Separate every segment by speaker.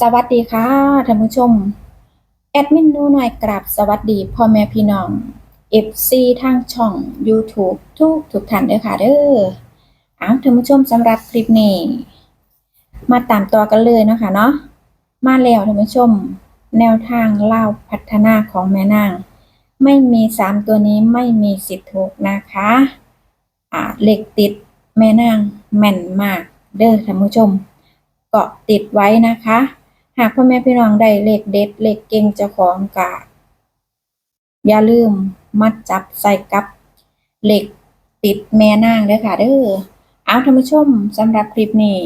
Speaker 1: สวัสดีค่ะท่านผู้ชม แอดมินนูหน่อยกราบสวัสดีพ่อแม่พี่น้อง FC ทางช่อง YouTube ทุกทุกท่านเด้อค่ะเด้ออ้าวท่านผู้ชมสำหรับคลิปนี้ มาตามตัวกันเลยนะคะเนาะมาแล้วท่านผู้ชม แนวทางเล่าพัฒนาของแม่นาง ไม่มีสามตัวนี้ไม่มีสิทธิ์ถูกนะคะอ่าเหล็กติดแม่นางแม่นมากเด้อท่านผู้ชมเกาะติดไว้นะคะ หากพ่อแม่พี่น้องได้เลขเด็ดเลขเก่งเจ้าของกะอย่าลืมมัดจับใส่กับเหล็กติดแม่นางเด้อค่ะเด้อเอาท่านผู้ชมสำหรับคลิปนี้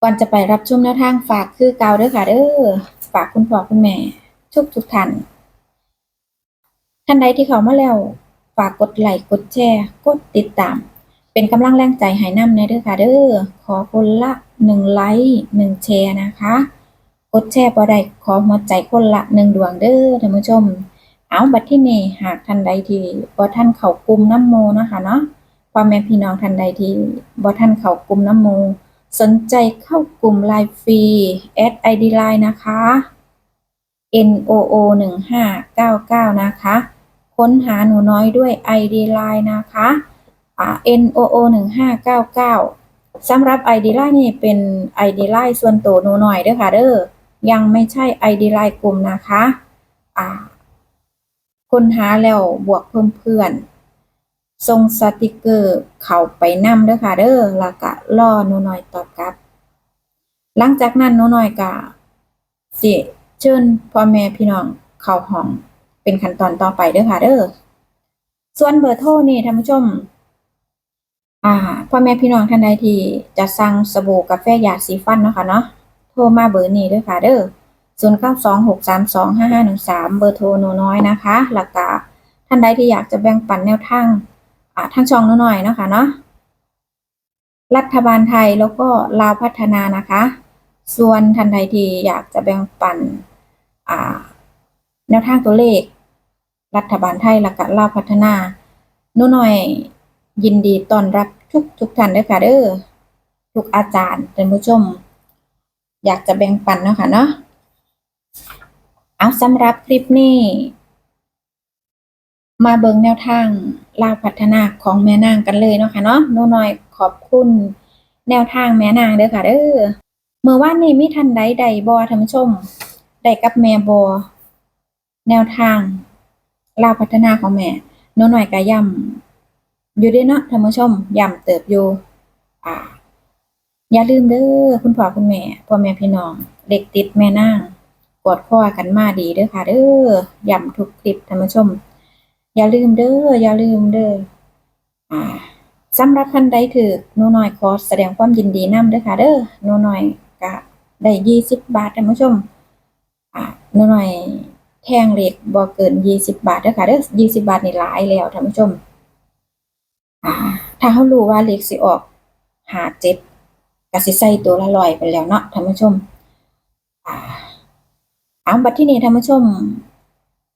Speaker 1: ก่อนจะไปรับชมแนวทางฝากคือเกาเด้อค่ะเด้อฝากคุณพ่อคุณแม่ทุกทุกท่านท่านใดที่เข้ามาแล้ว ฝากกดไลค์กดแชร์ กดติดตาม เป็นกำลังแรงใจให้นำในเด้อค่ะเด้อขอคนละหนึ่งไลค์หนึ่งแชร์นะคะ กดแชร์บ่ได้ขอหัวใจคนละหนึ่งดวงเด้อท่านผู้ชม เอาบัดที่นี่หากท่านใดที่บ่ท่านเข้ากลุ่มน้ำโมนะคะเนาะพ่อแม่พี่น้องท่านใดที่บ่ท่านเข้ากลุ่มน้ำโมสนใจเข้ากลุ่มไลน์ฟรีแอด ID ไลน์นะคะ NOO 1599นะคะ ค้นหาหนูน้อยด้วย ID ไลน์นะคะ อ่า NOO 1599สำหรับ ID ไลน์นี่เป็น ID ไลน์ส่วนตัวหนูหน่อยเด้อค่ะเด้อยังไม่ใช่ ID ไลน์กลุ่มนะคะอ่าค้นหาแล้วบวกเพิ่มเพื่อนส่งสติกเกอร์เข้าไปนำเด้อค่ะเด้อแล้วก็รอหนูหน่อยตอบกลับ หลังจากนั้นหนูหน่อยก็สิเชิญพ่อแม่พี่น้องเข้าห้องเป็นขั้นตอนต่อไปเด้อค่ะเด้อส่วนเบอร์โทรนี่ท่านผู้ชม อ่าพ่อแม่พี่น้องท่านใดที่จะสั่งสบู่กาแฟยาสีฟันเนาะค่ะเนาะโทรมาเบอร์นี้ด้วยค่ะเด้อ0 9 2 6 3 2 5 5 1 3เบอร์โทรหนูน้อยนะคะแล้วก็ท่านใดที่อยากจะแบ่งปันแนวทางอ่าทางช่องหนูหน่อยเนาะค่ะเนาะรัฐบาลไทยแล้วก็ลาวพัฒนานะคะ ส่วนท่านใดที่อยากจะแบ่งปันอ่าแนวทางตัวเลข รัฐบาลไทยและก็ลาวพัฒนาหนูหน่อย ยินดีต้อนรับทุกทุกท่านเด้อค่ะเด้อทุกอาจารย์ท่านผู้ชม อยากจะแบ่งปันเนาะค่ะเนาะเอาสำหรับคลิปนี้ มาเบิงแนวทางลาวพัฒนาของแม่นางกันเลยเนาะค่ะเนาะนูน้อยขอบคุณแนวทางแม่นางเด้อค่ะเด้อเมื่อวานนี้มีท่านใดใดบ่ท่านผู้ชมได้กับแม่บ่แนวทางลาวพัฒนาของแม่นูน้อยก็ย้ำ อยู่ด้อเนาะท่านผู้ชมย้ำเติบอยู่อ่า อย่าลืมเด้อคุณพ่อคุณแม่พ่อแม่พี่น้อง เด็กติดแม่นางกอดข้อกันมาดีเด้อค่ะ เด้อย้ำทุกคลิปท่านผู้ชม อย่าลืมเด้ออย่าลืมเด้ออ่าสำหรับท่านใดถือนูน้อยขอแสดงความยินดีนำเด้อค่ะ เด้อนูน้อยก็ได้ยี่สิบบาทท่านผู้ชมอ่านูน้อยแทงเหล็กบ่เกินยี่สิบบาทเด้อค่ะเด้อยี่สิบบาทนี่หลายแล้วท่านผู้ชม ถ้าเขารู้ว่าเหล็กสิออกหาเจ็ดกสิใส่ตัวละร้อยไปแล้วเนาะท่านผู้ชมอ่าเอาบัดที่นี่ท่านผู้ชม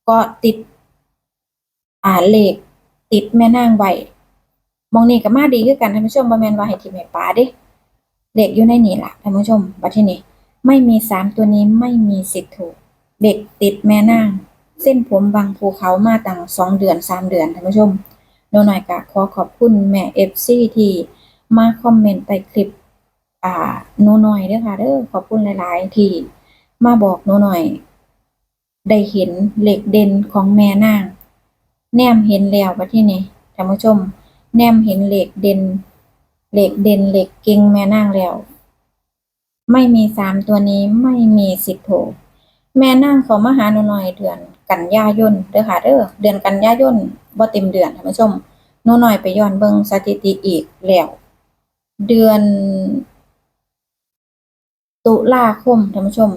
Speaker 1: ก็ติด อ่าเลขติดแม่นางไว้มองนี่ก็มาดีคือกันท่านผู้ชมบ่แมนว่าให้ทิ่มให้ปลาเด้เลขอยู่ในนี่ล่ะท่านผู้ชมบัดที่นี่ไม่มีสามตัวนี้ไม่มีสิทธิ์ถูก เด็กติดแม่นาง เส้นผมบางภูเขามาตั้งสองเดือนสามเดือนท่านผู้ชม โนหน่อยก็ขอขอบคุณแม่ FC ที่มาคอมเมนต์ใต้คลิป อ่าหนูหน่อยเด้อค่ะเด้อขอบคุณหลายๆ ที่มาบอกหนูหน่อย ได้เห็นเหล็กเด่นของแม่นาง แนมเห็นแล้วบัดที่นี่ท่านผู้ชม แนมเห็นเหล็กเด่นเหล็กเด่นเหล็กเก่งแม่นางแล้ว ไม่มีสามตัวนี้ไม่มีสิทธิ์โถ แม่นางเขามาหาหนูหน่อยเดือนกันยายนเด้อค่ะเด้อเดือนกันยายนบ่เต็มเดือนท่านผู้ชมหนูหน่อยไปย้อนเบิ่งสถิติอีกแล้วเดือน ตุลาคมท่านผู้ชม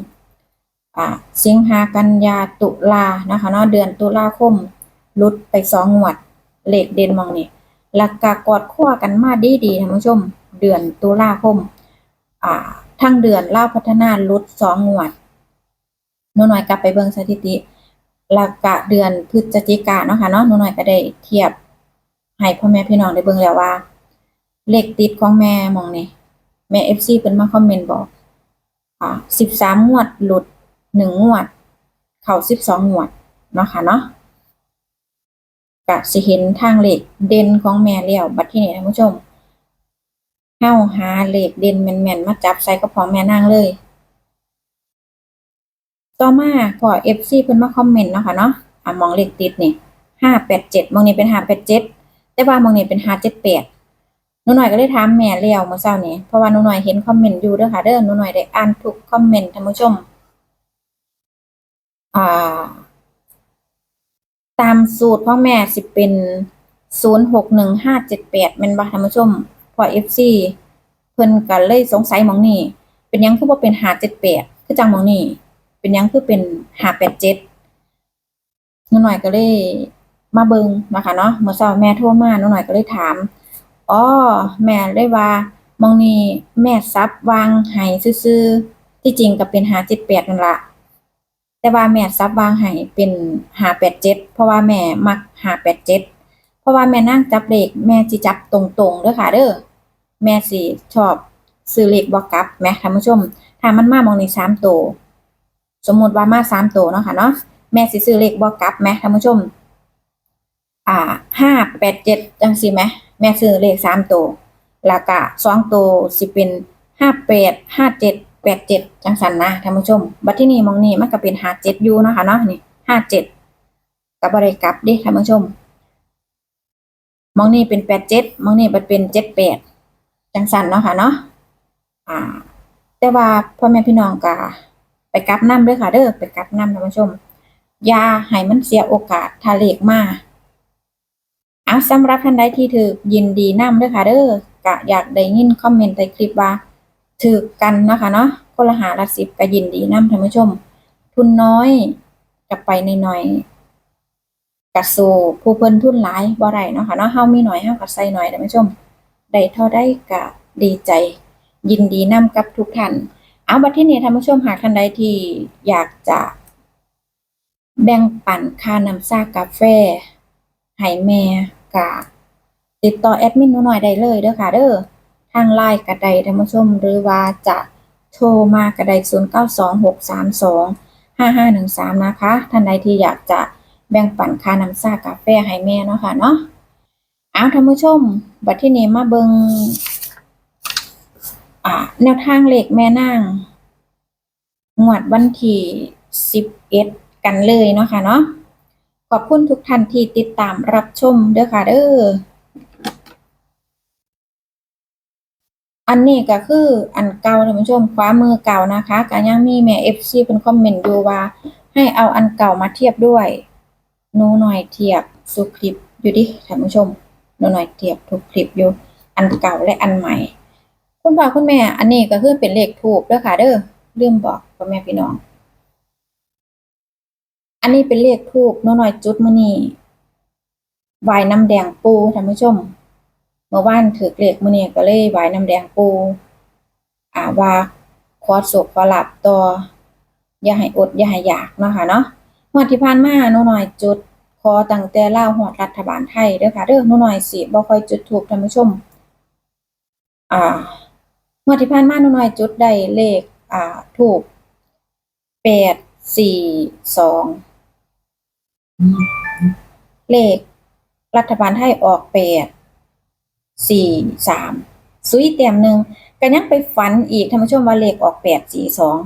Speaker 1: อ่าสิงหากันยาตุลานะคะเนาะเดือนตุลาคมลุดไปสองงวดเลขเด่นมองนี่แล้วก็กอดขั้วกันมาดีดีท่านผู้ชม เดือนตุลาคมอ่าทั้งเดือนเล่าพัฒนาลุดสองงวด นูหน่อยกลับไปเบิ่งสถิติแล้วก็เดือนพฤศจิกาเนาะค่ะเนาะนูหน่อยก็ได้เทียบให้พ่อแม่พี่น้องได้เบิ่งแล้วว่า เลขติดของแม่มองนี่แม่ FC เพิ่นมาคอมเมนต์บอกอ่าสิบสามงวดหลุดหนึ่งงวด เข้าสิบสองงวดเนาะค่ะเนาะก็สิเห็นทางเลขเด่นของแม่แล้วบัดที่นี่ท่านผู้ชมเฮาหาเลขเด่นแม่นๆมาจับใส่กระเพาะแม่นางเลย ต่อมาพอ FC เพิ่นมาคอมเมนต์เนาะค่ะเนาะอ่ามองเลขติดนี่ห้าแปดเจ็ดมองนี้เป็นห้าแปดเจ็ดแต่ว่ามองนี้เป็นห้าเจ็ดแปดหนูหน่อยก็เลยถามแม่เลี้ยวเมื่อเช้านี้เพราะว่าหนูหน่อยเห็นคอมเมนต์อยู่เด้อค่ะเด้อหนูหน่อยได้อ่านทุกคอมเมนต์ท่านผู้ชมอ่าตามสูตรพ่อแม่สิเป็นศูนย์หกหนึ่งห้าเจ็ดแปดแม่นบ่ท่านผู้ชมพอ FC เพิ่นก็เลยสงสัยมองนี้เป็นยังคือบ่าเป็นห้าเจ็ดแปดคือจังมองนี้ เป็นยังคือเป็นหาแปดเจ็ดหนูหน่อยก็เลยมาเบิงนะคะเนาะเมื่อเช้าแม่โทรมาหนูหน่อยก็เลยถามอ๋อแม่เลยว่ามองนี้แม่ซับวางให้ซื่อๆที่จริงก็เป็นหาเจ็ดแปดนั่นละแต่ว่าแม่ซับวางให้เป็นหาแปดเจ็ดเพราะว่าแม่มักหาแปดเจ็ดเพราะว่าแม่นั่งจับเลขแม่สิจับตรงๆเด้อค่ะเด้อแม่สิชอบซื้อเลขบ่กลับแม่ท่านผู้ชมถ้ามันมามองนี้สามตัว สมมติว่ามาสามตัวเนาะค่ะเนาะแม่สิซื้อเลขบ่กลับแหมท่านผู้ชม อ่าห้าแปดเจ็ดจังสิไหมแม่ซื้อเลขสามตัวแล้วก็สองตัวสิเป็นห้าแปดห้าเจ็ดแปดเจ็ดจังสันนะท่านผู้ชม บัดที่นี่มองนี่มันก็เป็นห้าเจ็ดยูเนาะค่ะเนาะนี่ห้าเจ็ดกับบริกับดิท่านผู้ชม มองนี่เป็นแปดเจ็ดมองนี่มันเป็นเจ็ดแปดจังสันเนาะค่ะเนาะอ่า แต่ว่าพ่อแม่พี่น้องก็ ไปกลับน้ำเด้อค่ะ เด้อไปกลับน้ำท่านผู้ชมยาให้มันเสียโอกาสถ้าเลขมาอะสำหรับท่านใดที่ถือยินดีน้ำเด้อค่ะ เด้อกะอยากได้ยินคอมเมนต์ใต้คลิปว่าถือกันนะคะเนาะคนละหาละสิบก็ยินดีน้ำท่านผู้ชม ทุนน้อยกับไปในหน่อยกะสู้ผู้เพิ่นทุนหลายบ่ได้เนาะค่ะเนาะเฮามีหน่อยเฮาก็ใส่หน่อยท่านผู้ชมได้เท่าได้ก็ดีใจ ยินดีน้ำกับทุกท่าน เอาบัดที่นี้ท่านผู้ชมหากท่านใดที่อยากจะแบ่งปันค่าน้ำชากาแฟให้แม่กะติดต่อแอดมินหนูหน่อยได้เลยเด้อค่ะเด้อทางไลน์ก็ไดท่านผู้ชม หรือว่าจะโทรมาก็ได้0926325513 นะคะ ท่านใดที่อยากจะแบ่งปันค่าน้ำชากาแฟให้แม่เนาะค่ะเนาะเอาท่านผู้ชม บัดที่นี้มาเบิง อ่าแนวทางเลขแม่นางงวดวันที่11กันเลยเนาะค่ะเนาะขอบคุณทุกท่านที่ติดตามรับชมเด้อค่ะเด้ออันนี้ก็คืออันเก่าท่านผู้ชมขวามือเก่านะคะก็ยังมีแม่ FC เพิ่นคอมเมนต์อยู่ว่า ให้เอาอันเก่ามาเทียบด้วยหนูหน่อยเทียบสุคลิปอยู่ดิท่านผู้ชมหนูหน่อยเทียบทุกคลิปอยู่ อันเก่าและอันใหม่ คุณพ่อคุณแม่ อันนี้ก็คือเป็นเลขถูกเด้อค่ะ เด้อลืมบอกพ่อแม่พี่น้อง อันนี้เป็นเลขทูบน้อยหน่อยจุดมื้อนี้ไหวายน้ำแดงปูท่านผู้ชม เมื่อวานถือเลขมื้อนี้ก็เลยไหวายน้ำแดงปู อ่าว่าขอโศกขอหลับต่ออย่าให้อดอย่าให้อยากเนาะค่ะเนาะงวดที่ผ่านมาหนูหน่อยจุดขอตั้งแต่ลาวฮอดรัฐบาลไทยเด้อค่ะเด้อหนูหน่อยสิบ่ค่อยจุดทูบท่านผู้ชม อ่า งวดที่ผ่านมาหนูหน่อยจุดได้เลข อ่าทูบแปดสี่สองเลข รัฐบาลไทยออกแปดสี่สามซุยเต็มหนึ่งก็ยังไปฝันอีกท่านผู้ชมว่าเลขออกแปดสี่สอง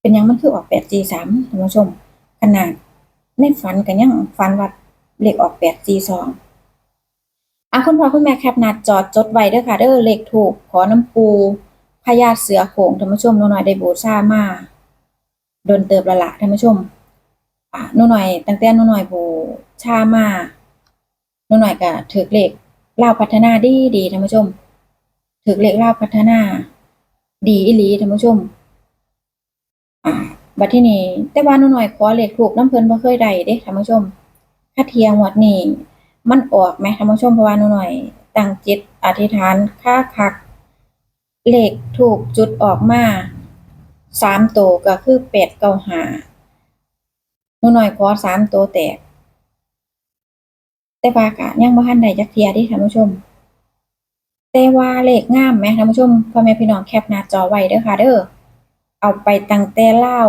Speaker 1: เป็นยังมันคือออกแปดสี่สามท่านผู้ชม ขนาดในฝันก็ยังฝันว่าเลขออกแปดสี่สอง อะคุณพ่อคุณแม่แคปหน้าจอจดไว้เด้อค่ะเด้อเลขถูกขอน้ำปูพญาเสือโขงท่านผู้ชมหนูหน่อยได้บูชามาโดนเติบละละท่านผู้ชมอะหนูหน่อยตั้งแต่หนูหน่อยบูชามาหนูหน่อยก็ถือเลขลาพัฒนาดีดีท่านผู้ชมถือเลขลาพัฒนา ดีอีหลีท่านผู้ชมอ่าบัดที่นี้แต่ว่าหนูหน่อยขอเลขถูกน้ำเพลินบ่เคยได้เด้ท่านผู้ชมถ้าเทียงวดนี้ มันออกไหมท่านผู้ชมเพราะว่าหนูหน่อยตั้งจิตอธิษฐานค่าคักเลขถูกจุดออกมาสามตัวก็คือแปดเก้าหาหนูน้อยขอสามตัวแตก แต่ว่ากะยังบ่ทันได้จักเทียเดิท่านผู้ชม แต่ว่าเลขงามไหมท่านผู้ชมพ่อแม่พี่น้องแคปหน้าจอไว้เด้อค่ะเด้อเอาไปตั้งแต่ลา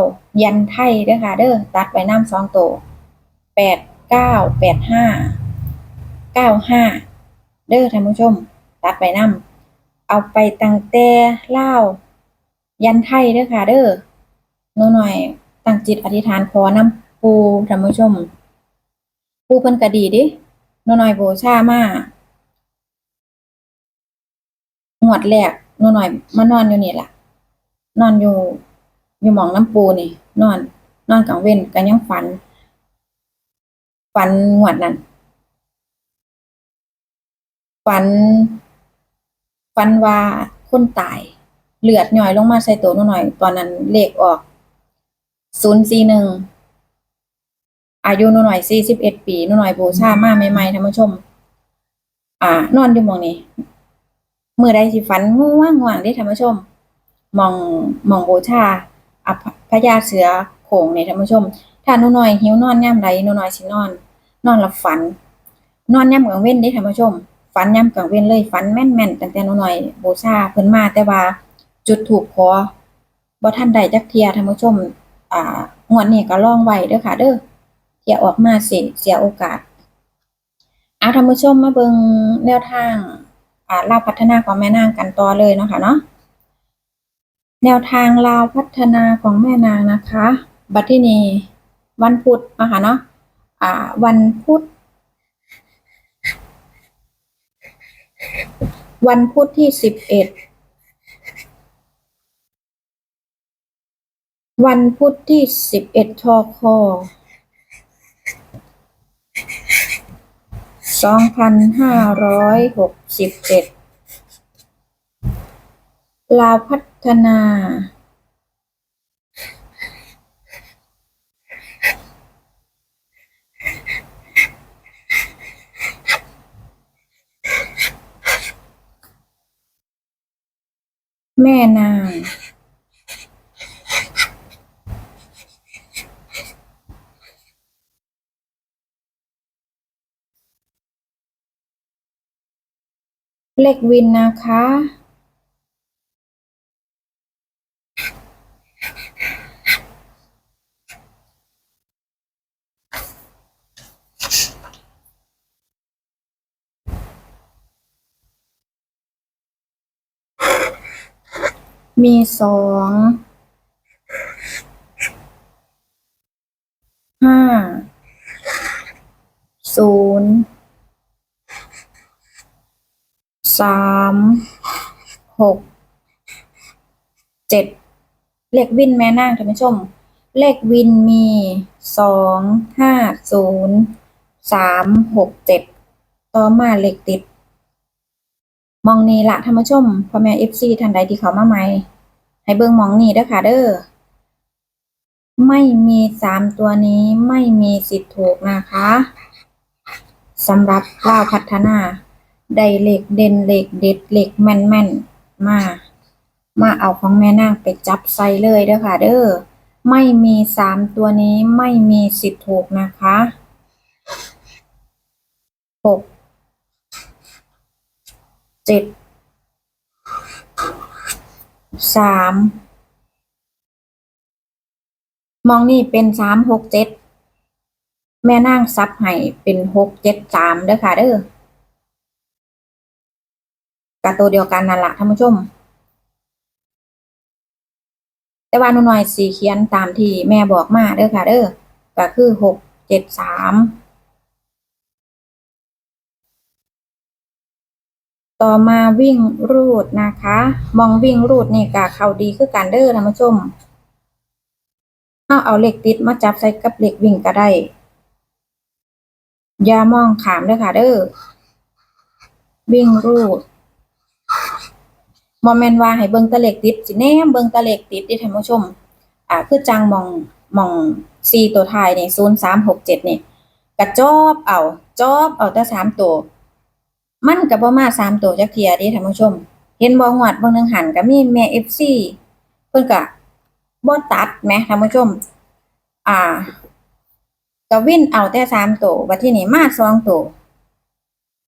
Speaker 1: ยันไทยเด้อค่ะเด้อตัดไว้น้ำสองตัวแปดเก้าแปดห้า เก้าห้าเด้อท่านผู้ชม ตัดไว้น้ำเอาไปตั้งแต่ลายันไทยเด้อค่ะ เด้อหนูหน่อยตั้งจิตอธิษฐานขอน้ำปูท่านผู้ชม ปูเพิ่นก็ดีดิหนูหน่อยโบชามางวดแรกหนูหน่อยมานอนอยู่นี่ล่ะ นอนอยู่ อยู่หมองน้ำปูนี่ นอน นอนกลางเว้นก็ยังฝัน ฝันงวดนั้น ฝัน ฝันว่าคนตาย เลือดหย่อยลงมาใส่ตัวหนูหน่อย ตอนนั้นเลขออกศูนย์สี่หนึ่งอายุหนูหน่อยสี่สิบเอ็ดปีหนูหน่อยบูชามาใหม่ๆท่านผู้ชม อ่า นอนอยู่มองนี้มือใดสิฝันง่วงง่วงได้ท่านผู้ชม มองมองบูชาอะพญาเสือโขงนี่ท่านผู้ชม ถ้าหนูหน่อยหิวนอนย่ำใดหนูหน่อยสินอน นอนหลับฝัน นอนย่ำกลางเว้นได้ท่านผู้ชม ฝันย่ำกลางเว้นเลยฝันแม่นๆตั้งแต่นูหน่อยบูชาเพิ่นมาแต่ว่าจุดถูกขอบ่ทันใดจักเทียท่านผู้ชม อ่างวดนี้ก็ลองไว้เด้อค่ะ เด้ออย่าออกมาสียเสียโอกาสอาท่านผู้ชมมาเบิงแนวทางอ่าลาวพัฒนาของแม่นางกันต่อเลยเนาะค่ะเนาะแนวทางลาวพัฒนาของแม่นางนะคะ บัดที่นี้วันพุธนะคะเนาะอ่า วันพุธ วันพุธที่สิบเอ็ด วันพุธที่สิบเอ็ดทอคอสองพันห้าร้อยหกสิบเจ็ดลาวพัฒนา แม่นาง เลขวินนะคะ มีสองห้าศูนย์สามหกเจ็ดเลขวินแม่นางท่านผู้ชม เลขวินมีสองห้าศูนย์สามหกเจ็ดต่อมาเลขติด มองนี้ละท่านผู้ชมพ่อแม่เอฟซีท่านใดที่เขามาใหม่ ให้เบิ่งมองนี้เด้อค่ะเด้อไม่มีสามตัวนี้ไม่มีสิทธิ์ถูกนะคะสำหรับลาพัฒนาได้เหล็กเด่นเหล็กเด็ดเหล็กแม่นแม่นมา มาเอาของแม่นางไปจับใส่เลยเด้อค่ะ เด้อไม่มีสามตัวนี้ไม่มีสิทธิ์ถูกนะคะหกเจ็ด สามมองนี่เป็นสามหกเจ็ดแม่นางซับให้เป็นหกเจ็ดสามเด้อค่ะเด้อกะตัวเดียวกันนั่นแหละท่านผู้ชม แต่ว่าหนูน้อยสีเขียนตามที่แม่บอกมาเด้อค่ะเด้อก็คือหกเจ็ดสาม ต่อมาวิ่งรูดนะคะ มองวิ่งรูดนี่ก็เขาดีคือกันเด้อนผู้ชมเอาเอาเหล็กติดมาจับใส่กับเหล็กวิ่งก็ได้อย่ามองขามเด้อค่ะ เด้อวิ่งรูดบ่แมนว่าให้เบิ่งตะเหล็กติดสิแนมเบิ่งตะเหล็กติดด้อท่านผู้ชม อ่า คือจังมองมองสี่ตัวท้ายนี่ยศูนย์สามหกเจ็ดเนี่ยกระจอบเอาจอบเอาแต่สามตัว มันก็บ่มาสามตัวจักเทียด้ท่านผู้ชม เห็นบ่งวดบิ่งหนึงหันก็มีแม่ FC เพิ่นก็บ่ตัดแหมท่านผู้ชม อ่าก็วินเอาแต่สามตัวบัดที่นี้มาสองตัว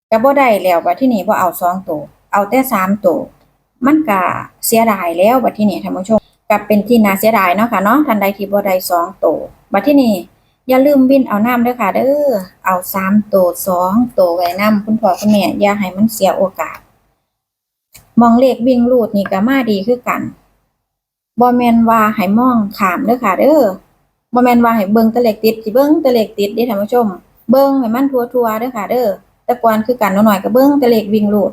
Speaker 1: ก็บ่ได้แล้วบัดที่นี้บ่เอาสองตัวเอาแต่สามตัวมันก็เสียดายแล้วบัดที่นี่ท่านผู้ชมก็เป็นที่น่าเสียดายเนาะค่ะเนาะท่านใดที่บ่ได้สองตัวบัดที่นี่ อย่าลืมวินเอาน้ำด้อค่ะ เด้อ เอาสามตัวสองตัวไว้นํคุณพ่อคุณแม่อย่าให้มันเสียโอกาส มองเลขวิ่งรูดนี่ก็มาดีคือกันบ่แมนว่าให้มองขามเด้อค่ะ เด้อบ่แมนว่าให้เบิ่งต่เลขติดสิเบิ่งต่เลขติดเด้ท่านผู้ชม เบิ่งให้มันทั่วๆเด้อค่ะ เด้อแต่ก่อนคือกันหน่อยๆก็เบิ่งต่เลขวิ่งรูด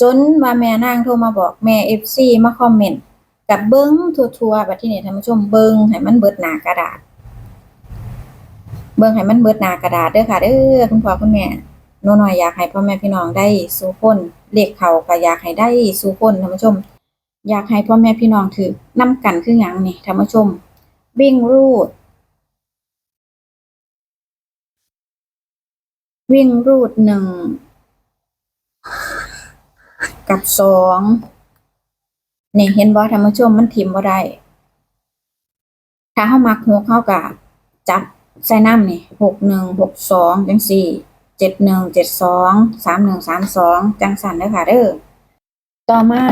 Speaker 1: จนว่าแม่นางโทรมาบอกแม่ FC มาคอมเมนต์กับเบิ่งทั่วๆบัดทีนี้ท่านผู้ชมเบิ่งให้มันเบิดหนากระดาษ เบิ่งให้มันเบิดหน้ากระดาษเด้อค่ะเด้อคุณพ่อคุณแม่หนูน้อยอยากให้พ่อแม่พี่น้องได้สู่คนเลขเขาก็อยากให้ได้สู่คนท่านผู้ชม อยากให้พ่อแม่พี่น้องถือนํกันคือหยังนี่ท่านผู้ชม วิ่งรูด วิ่งรูดหนึ่งกับสองนี่เห็นบ่ท่านผู้ชมมันทิมบ่ได้ถ้าเฮามักหกเฮาก็จับ ใส่น้ำนี่หกหนึ่งหกสองจังสี่เจ็ดหนึ่งเจ็ดสองสามหนึ่งสามสองจังสันเด้อค่ะเด้อต่อมา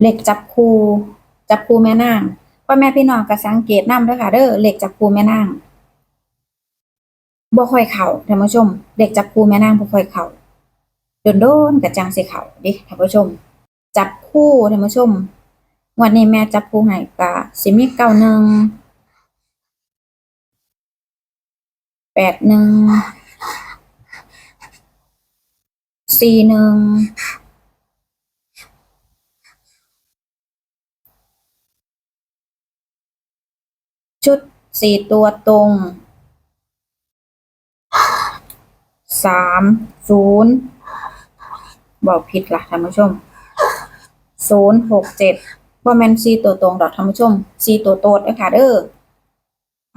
Speaker 1: เหลขจับคูจับคูแม่นางพ่อแม่พี่น้องก็สังเกตนำเด้อค่ะเด้อเหลขจับคูแม่นางบ่ค่อยเข้าท่านผู้ชมเลขจับคูแม่นางบ่ค่อยเข้าโดนๆก็จังสิเข้าด้ท่านผู้ชม จับคู่ท่านผู้ชมวันนี้แม่จับคู่ให้ก็สิมีเก้าหนึ่ง แปดหนึ่งสี่หนึ่งชุดสี่ตัวตรงสามศูนย์บอกผิดละท่านผู้ชมศูนย์หกเจ็ดว่าแมนสี่ตัวตรงดอกท่านผู้ชมสี่ตัวโตดเด้อค่ะเด้อ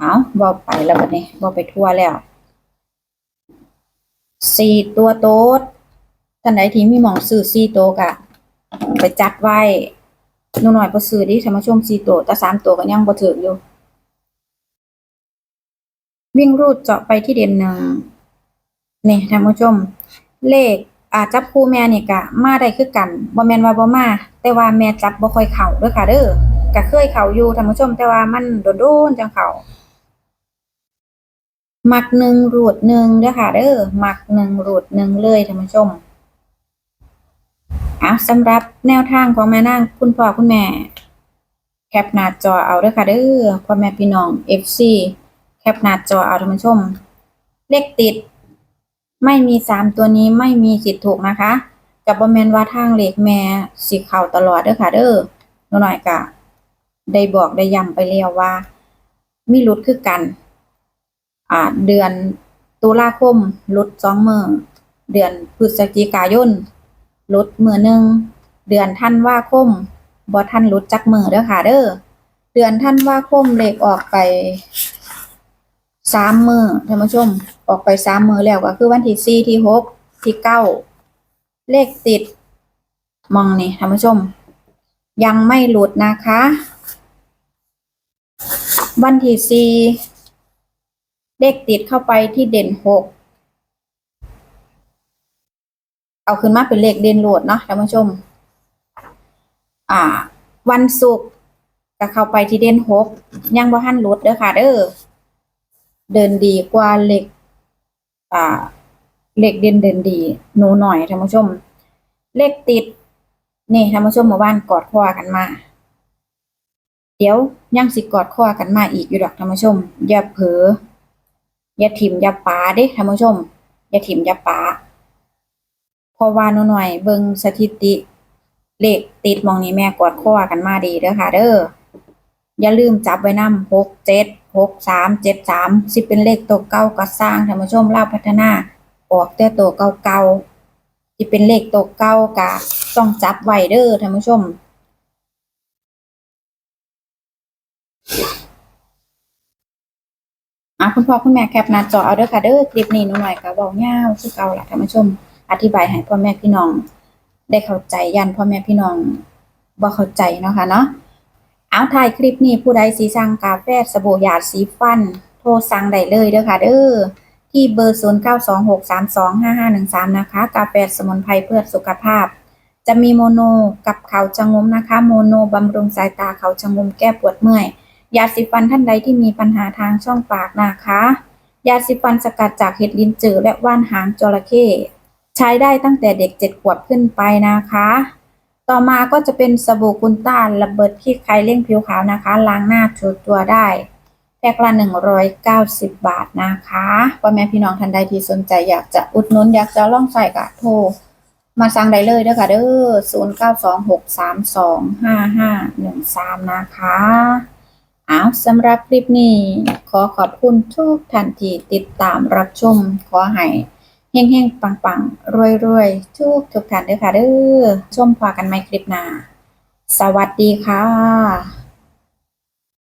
Speaker 1: เอาบอไปแล้วบัดนี้บอไปทั่วแล้วสี่ตัวโต๊ดท่านใดที่มีหมองซื้อสี่โตวกะ ไปจัดไว้หนูหน่อยบ่ซื้อดิท่านผู้ชมสี่ตัวแต่สามตัวก็ยังบ่ถึงอยู่ วิ่งรูดเจาะไปที่เด่นหนึ่งนี่ท่านผู้ชม เลขอาจับคู่แม่เนี่ยกะ มาได้คือกันบ่แมนว่าบ่มา แต่ว่าแม่จับบ่ค่อยเข้าเด้อค่ะเด้อก็เคยเข้าอยู่ท่านผู้ชม แต่ว่ามันโดนๆจังเข้า หมักหนึ่งรูดหนึ่งเด้อค่ะเด้อหมักหนึ่งรูดหนึ่งเลยท่านผู้ชมอะสำหรับแนวทางของแม่นางคุณพ่อคุณแม่ แคปหน้าจอเอาเด้อค่ะเด้อพ่อแม่พี่น้อง FC แคปหน้าจอเอาท่านผู้ชม เลขติด ไม่มีสามตัวนี้ไม่มีสิทธิ์ถูกนะคะกับบ่แมนว่าทางเลขแม่สิเข้าตลอดเด้อค่ะเด้อหนูหน่อยก็ได้บอกได้ย้ำไปแล้วว่า มีหลุดคือกัน อ่าเดือนตุลาคมลดสองมือเดือนพฤศจิกายนลดมือหนึ่งเดือนธันว่าคมบ่ทันลดจักมือเด้อค่ะเด้อเดือนธันว่าคมเลขออกไปสามมือท่านผู้ชม ออกไปสามมือแล้วก็คือวันที่สี่ที่หกที่เก้าเลขติดมองนี่ท่านผู้ชม ยังไม่หลุดนะคะ วันที่สี่ เลขติดเข้าไปที่เด่นหกเอาขึ้นมาเป็นเลขเด่นโหลดเนาะท่านผู้ชม อ่า วันศุกร์ก็เข้าไปที่เด่นหกยังบ่ทันหลุดเด้อค่ะ เด้อเดินดีกว่าเลขอ่าเลขเด่นเดินดีหนูหน่อยท่านผู้ชม เลขติด นี่ท่านผู้ชมเมื่อวานกอดคอกันมา เดี๋ยวยังสิกอดคอกันมาอีกอยู่ดอกท่านผู้ชม อย่าเผลอ อย่าถิ่มอย่าปาเด้ท่านผู้ชม อย่าถิ่มอย่าปาพรว่าหนูหน่อยเบิงสถิติ เลขติดมองนี้แม่กอดคอกันมาดีเด้อค่ะเด้ออย่าลืมจับไว้นำหกเจ็ดหกสามเจ็ดสามสิเป็นเลขตัวเก่าก็สร้างท่านผู้ชมเล่าพัฒนาออกแต่ตัวเก่าๆที่เป็นเลขตัวเก่ากะต้องจับไว้เด้อท่านผู้ชม อะคุณพ่อคุณแม่แคปหน้าจอเอาเด้อค่ะเด้อคลิปนี้หนูหน่อยก็เว้ายาวคือเก่าล่ะท่านผู้ชม อธิบายให้พ่อแม่พี่น้อง ได้เข้าใจยันพ่อแม่พี่น้องบ่เข้าใจเนาะค่ะเนาะเอาถ่ายคลิปนี้ผู้ใดสิสั่งกาแฟสบู่หยาดสีฟัน โทรสั่งได้เลยเด้อค่ะเด้อที่ที่เบอร์ 0926325513 นะคะ กาแฟสมุนไพรเพื่อสุขภาพ จะมีโมโนกับเขาชะงมนะคะ โมโนบำรุงสายตาเขาชะงมแก้ปวดเมื่อย ยาสีฟันท่านใดที่มีปัญหาทางช่องปากนะคะ ยาสีฟันสกัดจากเห็ดลินจือและว่านหางจระเข้ใช้ได้ตั้งแต่เด็กเจ็ดขวบขึ้นไปนะคะ ต่อมาก็จะเป็นสบู่กุนต้านระเบิดขี้ใครเร่งผิวขาวนะคะ ล้างหน้าถูตัวได้แพ็คละ190 บาทนะคะพ่อแม่พี่น้องท่านใดที่สนใจอยากจะอุดหนุนอยากจะลองใส่กะโทรมาสั่งได้เลยเด้อค่ะเด้อ0926325513 นะคะ เอาสำหรับคลิปนี้ ขอขอบคุณทุกท่านที่ติดตามรับชม ขอให้เฮงๆ ปังๆ รวยๆ ทุกทุกท่านด้วยค่ะเด้อชมพอกันใหม่คลิปหน้า สวัสดีค่ะ